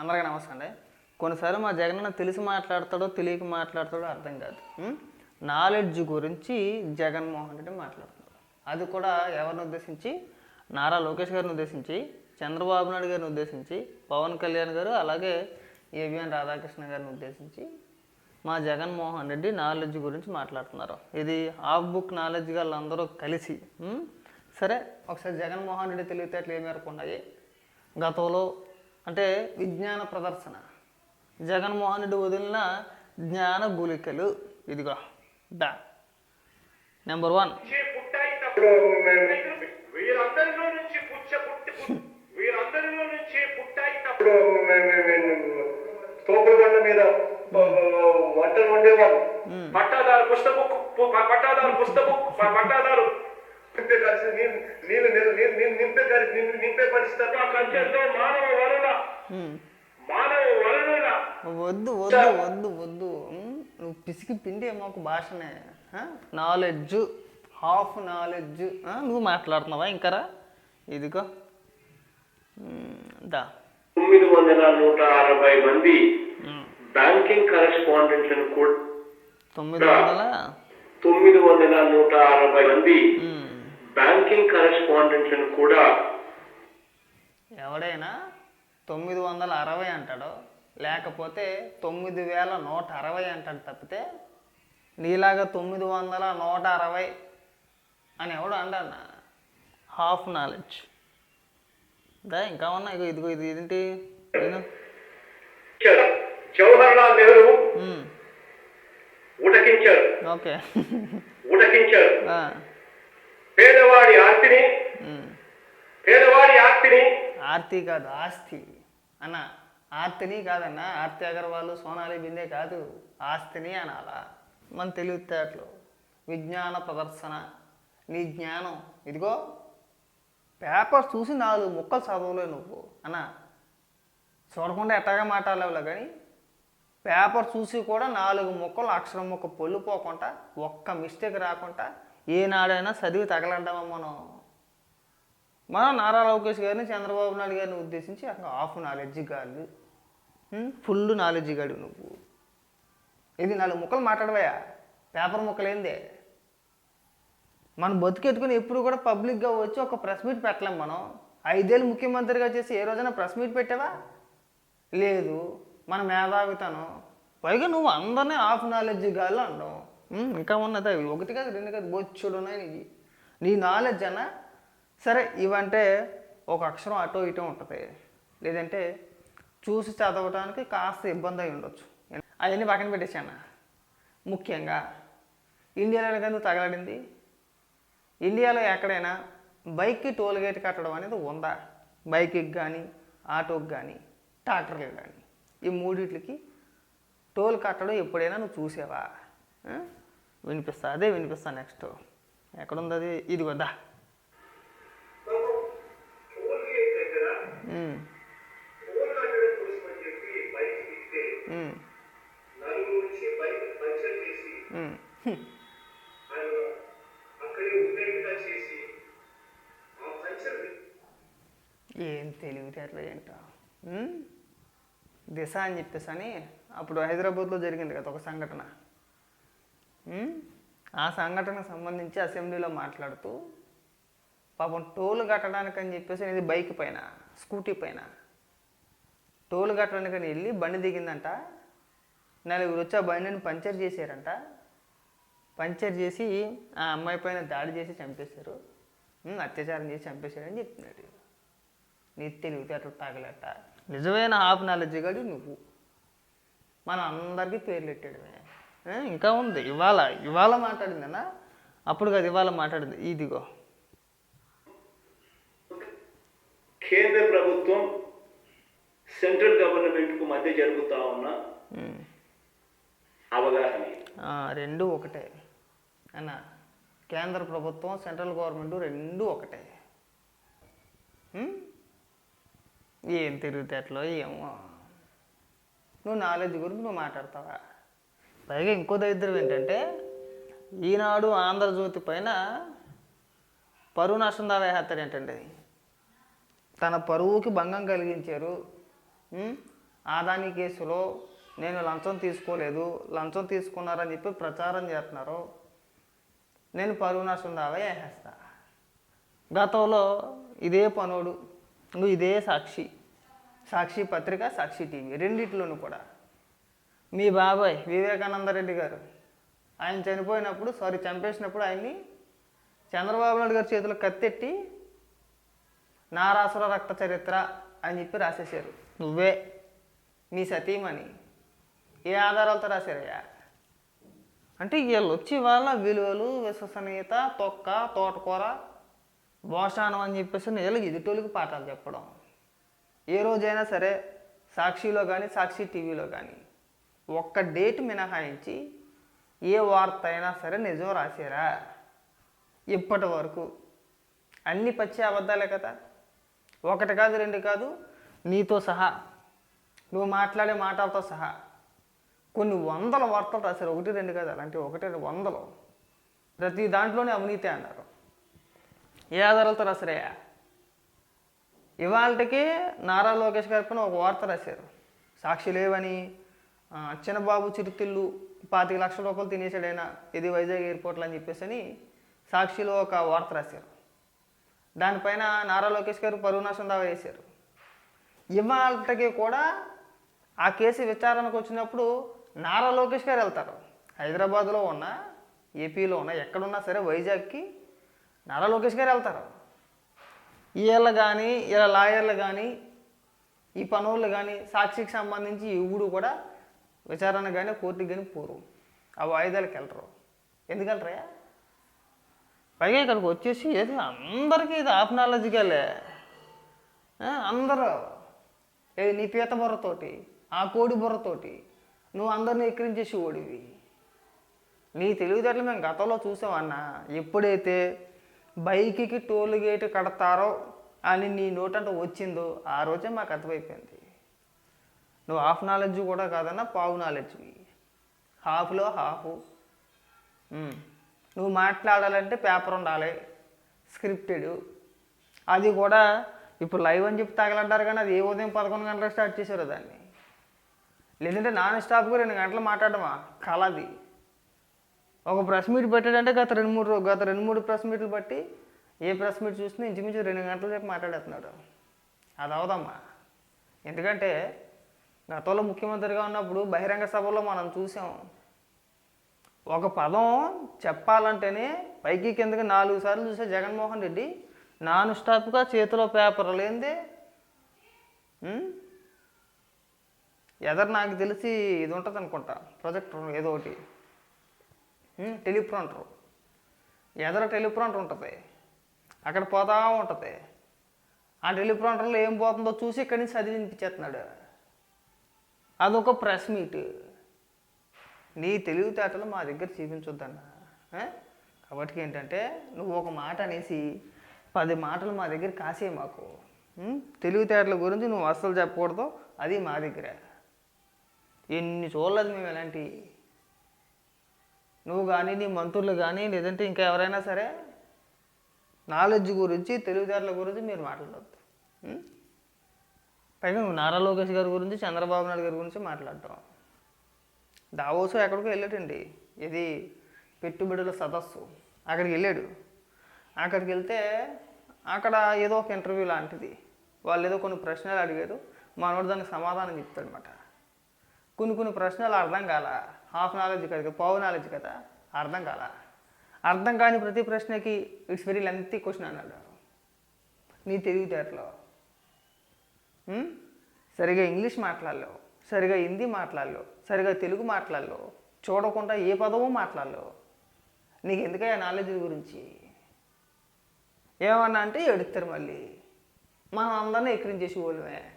అందరికీ నమస్తే అండి. కొన్నిసార్లు మా జగన్ అన్న తెలిసి మాట్లాడతాడో తెలియక మాట్లాడతాడో అర్థం కాదు. నాలెడ్జ్ గురించి జగన్మోహన్ రెడ్డి మాట్లాడుతున్నాడు అది కూడా ఎవరిని ఉద్దేశించి? నారా లోకేష్ గారిని ఉద్దేశించి చంద్రబాబు నాయుడు గారిని ఉద్దేశించి పవన్ కళ్యాణ్ గారు అలాగే ఏవిఎన్ రాధాకృష్ణ గారిని ఉద్దేశించి మా జగన్మోహన్ రెడ్డి నాలెడ్జ్ గురించి మాట్లాడుతున్నారు. ఇది ఆఫ్ బుక్ నాలెడ్జ్ వాళ్ళందరూ కలిసి సరే ఒకసారి జగన్మోహన్ రెడ్డి తెలివితేటలు ఏ ఉన్నాయి? గతంలో అంటే విజ్ఞాన ప్రదర్శన. జగన్మోహన్ రెడ్డి వదిలిన జ్ఞాన గుళికలు. ఇదిగో దా. నెంబర్ వన్ వీరందరిలో నుంచి వీరందరిలో నుంచి పుట్టాయి మీద వంటలు వండేవాళ్ళు. పట్టాదారు పుస్తకం పట్టాదారు పుస్తకం పట్టాదారు నింపే కలిసి నీళ్ళు నీళ్ళు నీళ్ళు నీళ్ళు నీళ్ళు నింపే కలిసి నింపే- నింపే పరిస్థితి. కంచెతో మానవ వరుణ వద్దు వద్దు వద్దు వద్దు? నువ్వు పిసికి పిండి మాకు భాషనే నాలెడ్జ్ హాఫ్ నాలెడ్జ్ నువ్వు మాట్లాడుతున్నావా ఇంకరా? ఇదిగో. దా. తొమ్మిది వందల నూట అరవై మంది బ్యాంకింగ్ కరెస్పాండెంట్లను కూడా తొమ్మిది వందల? తొమ్మిది వందల నూట అరవై మంది. బ్యాంకింగ్ కరెస్పాండెంట్లను కూడా ఎవడైనా తొమ్మిది వందల అరవై అంటాడో లేకపోతే తొమ్మిది వేల నూట అరవై అంటాడు తప్పితే నీలాగా తొమ్మిది వందల నూట అరవై అని ఎవడు అంటాడు హాఫ్ నాలెడ్జ్. దా ఇంకా ఉన్నా ఇగో ఇదిగో ఇది ఏంటి? విను. ఇచ్చారు. జవహర్ లాల్ నెహ్రూ ఓకే. ఉటకించారు ఆ, పేదవాడి ఆస్తిని పేదవాడి ఆస్తిని ఆర్తి కాదు ఆస్తి. అన్న ఆర్తిని కాదన్న ఆర్తి అగర్వాల్ సోనాలి బిందే కాదు ఆస్తిని అనాలా. మన తెలివితేటలు విజ్ఞాన ప్రదర్శన నీ జ్ఞానం. ఇదిగో పేపర్ చూసి నాలుగు ముక్కలు చదవలే నువ్వు. అన్న చూడకుండా ఎట్టగా మాట్లాడలేవులే కానీ పేపర్ చూసి కూడా నాలుగు ముక్కలు అక్షరం ముక్క పొల్లిపోకుండా ఒక్క మిస్టేక్ రాకుండా ఏనాడైనా చదివి తగలంటామా మనం? మనం నారా లోకేష్ గారిని చంద్రబాబు నాయుడు గారిని ఉద్దేశించి అక్కడ హాఫ్ నాలెడ్జ్ గాడు ఫుల్ నాలెడ్జ్ గాడు నువ్వు. ఇది నాలుగు ముక్కలు మాట్లాడవయా పేపర్ ముక్కలు ఏందే మనం బతుకెత్తుకుని ఎప్పుడు కూడా పబ్లిక్గా వచ్చి ఒక ప్రెస్ మీట్ పెట్టలేం మనం. ఐదేళ్ళు ముఖ్యమంత్రిగా చేసి ఏ రోజైనా ప్రెస్ మీట్ పెట్టావా? లేదు. మన మేధావితనం. పైగా నువ్వు అందరినీ హాఫ్ నాలెడ్జ్ గాళ్ళు అంటావు. ఇంకా ఉన్నది? అవి ఒకటి కాదు రెండు కాదు బొచ్చుడు ఉన్నాయి నీకు నీ నాలెడ్జ్ అన్న సరే ఇవంటే ఒక అక్షరం అటో ఇటో ఉంటుంది. లేదంటే చూసి చదవడానికి కాస్త ఇబ్బంది అయి ఉండొచ్చు. అవన్నీ పక్కన పెట్టేసాను ముఖ్యంగా ఇండియాలో కానీ తగలడింది? ఇండియాలో ఎక్కడైనా బైక్కి టోల్ గేట్ కట్టడం అనేది ఉందా? బైక్కి కానీ ఆటోకి కానీ ట్రాక్టర్కి కానీ ఈ మూడిట్లకి టోల్ కట్టడం ఎప్పుడైనా నువ్వు చూసావా? వినిపిస్తా? అదే వినిపిస్తా నెక్స్ట్ ఎక్కడుంది అది? ఇది వద్దా ఏం తెలివితేటలు ఏంటో? దిశ అని చెప్పేసి అని అప్పుడు హైదరాబాద్లో జరిగింది కదా ఒక సంఘటన. ఆ సంఘటనకు సంబంధించి అసెంబ్లీలో మాట్లాడుతూ పాపం టోల్ కట్టడానికి అని చెప్పేసి ఇది బైక్ పైన స్కూటీ పైన. టోల్ కట్టడానికి అని వెళ్ళి బండి దిగిందంట. నలుగురు వచ్చి ఆ బండిని పంచర్ చేశారంట. పంచర్ చేసి ఆ అమ్మాయి పైన దాడి చేసి చంపేశారు. అత్యాచారం చేసి చంపేశాడని చెప్తున్నాడు నీ తెలివితేటలు తాగలేట. నిజమైన హాఫ్ నాలెడ్జ్ గడి నువ్వు. మన అందరికీ పేర్లు పెట్టాడమే. ఇంకా ఉంది. ఇవాళ ఇవాళ మాట్లాడిందన్నా అప్పుడు కాదు ఇవాళ మాట్లాడింది. ఇదిగో. కేంద్ర ప్రభుత్వం సెంట్రల్ గవర్నమెంట్కు మధ్య జరుగుతా ఉన్న. అవగాహన. రెండు ఒకటే. అన్న కేంద్ర ప్రభుత్వం సెంట్రల్ గవర్నమెంట్ రెండు ఒకటే? ఏం తిరుగుతేటలో ఏమో. నువ్వు నాలెడ్జ్ గురించి నువ్వు మాట్లాడతావా? పైగా ఇంకో దరిద్రం ఏంటంటే ఈనాడు ఆంధ్రజ్యోతి పైన పరువు నష్టం దావా వేస్తాడు తన పరువుకి భంగం కలిగించారు. ఆదాని కేసులో నేను లంచం తీసుకోలేదు లంచం తీసుకున్నారని చెప్పి ప్రచారం చేస్తున్నారు. నేను పరువు నష్టం దావా వేసేస్తా. గతంలో ఇదే పనోడు నువ్వు ఇదే సాక్షి సాక్షి పత్రిక సాక్షి టీవీ రెండిట్లోనూ కూడా. మీ బాబాయ్ వివేకానంద రెడ్డి గారు. ఆయన చనిపోయినప్పుడు సారీ చంపేసినప్పుడు ఆయన్ని చంద్రబాబు నాయుడు గారి చేతిలో కత్తెట్టి నారాసుర రక్త చరిత్ర అని చెప్పి రాసేసారు నువ్వే మీ సతీమణి. ఏ ఆధారాలతో రాశారయ్యా? అంటే వీళ్ళు వచ్చి వాళ్ళ విలువలు విశ్వసనీయత తొక్క తోటకూర భోషానం అని చెప్పేసి వీళ్ళకి ఎదుటోళ్ళకి పాఠాలు చెప్పడం. ఏ రోజైనా సరే సాక్షిలో కానీ సాక్షి టీవీలో కానీ ఒక్క డేట్ మినహాయించి ఏ వార్త అయినా సరే నిజం రాసారా? ఇప్పటి వరకు. అన్ని పచ్చి అబద్ధాలే కదా. ఒకటి కాదు రెండు కాదు నీతో సహా. నువ్వు మాట్లాడే మాటలతో సహా. కొన్ని వందల వార్తలు రాశారు. ఒకటి రెండు కాదు అలాంటి ఒకటి రెండు వందలు. ప్రతి దాంట్లోనే అవినీతి అన్నారు. ఏ ఆధారాలతో రాశారయ్యా? ఇవాళకి నారా లోకేష్ గారి పైన ఒక వార్త రాశారు. సాక్షి లేవని ఆ, చిన్నబాబు పాతిక లక్షల రూపాయలు తినేసాడైనా ఇది వైజాగ్ ఎయిర్పోర్ట్లో అని చెప్పేసి అని సాక్షిలో ఒక వార్త రాశారు. దానిపైన నారా లోకేష్ గారు పరువు నష్టం దావా వేశారు ఇవాళకి కూడా ఆ కేసు విచారణకు వచ్చినప్పుడు నారా లోకేష్ గారు వెళ్తారు. హైదరాబాద్లో ఉన్న ఏపీలో ఉన్న ఎక్కడున్నా సరే వైజాగ్కి నారా లోకేష్ గారు వెళ్తారు. వీళ్ళు కానీ వీళ్ళ లాయర్లు కానీ ఈ పనులు కానీ సాక్షికి సంబంధించి ఇవుడు కూడా విచారణ కానీ కోర్టుకి కానీ పోరు. ఆ వాయిదాలకు వెళ్ళరు. ఎందుకు పైగా ఇక్కడికి వచ్చేసి ఏది అందరికీ ఇది ఆప్నాలజికలే అందరూ. ఏది నీ పీత బుర్రతోటి ఆ కోడి బుర్రతోటి నువ్వు అందరిని ఎక్కిరించేసి ఓడివి. నీ తెలివితేటలు మేము గతంలో చూసామన్నా ఎప్పుడైతే బైక్కి టోల్ గేట్ కడతారో అని నీ నోటంట వచ్చిందో ఆ రోజే మాకు అర్థమైపోయింది. నువ్వు హాఫ్ నాలెడ్జ్ కూడా కాదన్నా పావు నాలెడ్జ్. హాఫ్లో హాఫ్. నువ్వు మాట్లాడాలంటే పేపర్ ఉండాలి స్క్రిప్టెడ్. అది కూడా ఇప్పుడు లైవ్ అని చెప్పి తగలంటారు కానీ అది ఏ ఉదయం పదకొండు గంటలకు స్టార్ట్ చేశారు దాన్ని. లేదంటే నాన్ స్టాప్గా రెండు గంటలు మాట్లాడమా? కలది. ఒక ప్రెస్ మీట్ పెట్టాడంటే గత రెండు మూడు గత రెండు మూడు ప్రెస్ మీట్లు బట్టి ఏ ప్రెస్ మీట్ చూసినా ఇంచుమించు రెండు గంటల సేపు మాట్లాడేస్తున్నాడు. అది అవదమ్మా. ఎందుకంటే గతంలో ముఖ్యమంత్రిగా ఉన్నప్పుడు బహిరంగ సభలో మనం చూసాం. ఒక పదం చెప్పాలంటేనే పైకి కిందకి నాలుగు సార్లు చూసే జగన్మోహన్ రెడ్డి నాన్ స్టాప్గా చేతిలో పేపర్ లేనిదే ఎదరు నాకు తెలిసి ఇది ఉంటుంది అనుకుంటా. ప్రొజెక్టర్ ఏదో ఒకటి టెలిప్రాంటర్. ఎదర టెలిప్రాంటర్ ఉంటుంది. అక్కడ పోతా ఉంటుంది. ఆ టెలిప్రాంటర్లో ఏం పోతుందో చూసి ఇక్కడి నుంచి చదివి వినిపించేస్తున్నాడు అదొక ప్రెస్ మీట్. నీ తెలివితేటలు మా దగ్గర చూపించొద్దన్న. కాబట్టి ఏంటంటే నువ్వు ఒక మాట అనేసి పది మాటలు మా దగ్గర కాసే మాకు. తెలివితేటల గురించి నువ్వు అస్సలు చెప్పకూడదు. అది మా దగ్గర. ఎన్ని చూడలేదు మేము ఎలాంటి నువ్వు కానీ నీ మంత్రులు కానీ లేదంటే ఇంకా ఎవరైనా సరే నాలెడ్జ్ గురించి తెలివితేటల గురించి మీరు మాట్లాడద్దు. పైగా నువ్వు నారా లోకేష్ గారి గురించి చంద్రబాబు నాయుడు గారి గురించి మాట్లాడటం దావోసు ఎక్కడికో వెళ్ళాడండి. ఇది పెట్టుబడుల సదస్సు. అక్కడికి వెళ్ళాడు. అక్కడికి వెళ్తే అక్కడ ఏదో ఒక ఇంటర్వ్యూ లాంటిది. వాళ్ళు ఏదో కొన్ని ప్రశ్నలు అడిగారు. మనోడు దానికి సమాధానం చెప్తాడనమాట కొన్ని కొన్ని ప్రశ్నలు అర్థం కాల. హాఫ్ నాలెడ్జ్ కదా పావు నాలెడ్జ్ కదా అర్థం కాల. అర్థం కాని ప్రతి ప్రశ్నకి ఇట్స్ వెరీ లెంతీ క్వశ్చన్ అన్నాడు. నీ తెలివితేటలో. సరిగా ఇంగ్లీష్ మాట్లాడలేవు. సరిగా హిందీ మాట్లాడలేవు. సరిగా తెలుగు మాట్లాడలేవు. చూడకుండా ఏ పదమో మాట్లాడలేవు. నీకు ఎందుకయ్యా నాలెడ్జ్ గురించి? ఏమన్నా అంటే ఎడుతారు మళ్ళీ. మనం అందరినీ ఎక్కిరించేసి వాళ్ళమే